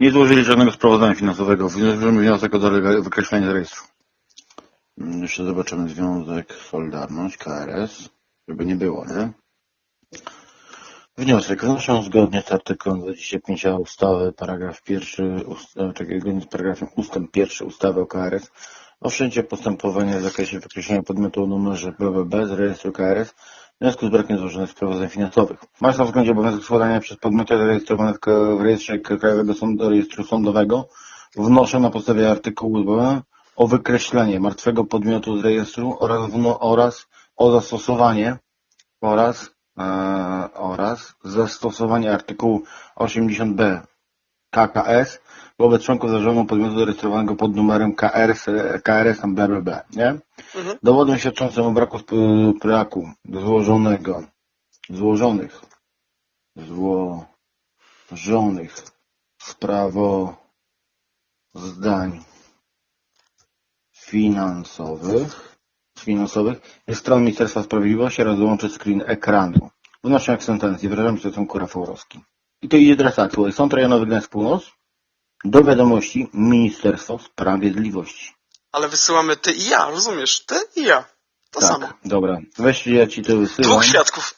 Nie złożyli żadnego sprawozdania finansowego. Złożymy wniosek o wykreślenie z rejestru. Mm, Jeszcze zobaczymy związek Solidarność, KRS, żeby nie było, nie? Wniosek. Wnoszę zgodnie z artykułem 25a ustawy, paragraf pierwszy, ust, e, czekaj, zgodnie z paragrafem ustęp pierwszy ustawy o KRS, o wszczęcie postępowania w zakresie wykreślenia podmiotu o numerze BBB z rejestru KRS w związku z brakiem złożonych sprawozdań finansowych. Masz na względzie obowiązek składania przez podmioty zarejestrowane w, rejestrze Krajowego Sądu, Rejestru Sądowego. Wnoszę na podstawie artykułu 2 o wykreślenie martwego podmiotu z rejestru oraz, wno, oraz o zastosowanie oraz, e, oraz zastosowanie artykułu 80b KKS wobec członków zarządu podmiotu zarejestrowanego pod numerem KRS, KRS BBB, nie? Mhm. Dowodem świadczącym o braku, braku złożonego, złożonych, złożonych sprawozdań finansowych, finansowych jest stron Ministerstwa Sprawiedliwości oraz dołączy screen ekranu. Wnoszę jak sentencję, wyrażam się są Rafałowski. I to idzie teraz tak, słuchaj, Sąd Rejonowy Gdańsk Północ do wiadomości Ministerstwo Sprawiedliwości. Ale wysyłamy ty i ja, rozumiesz? Ty i ja. To tak, samo. dobra. Weź ja ci to wysyłam. Dwóch świadków.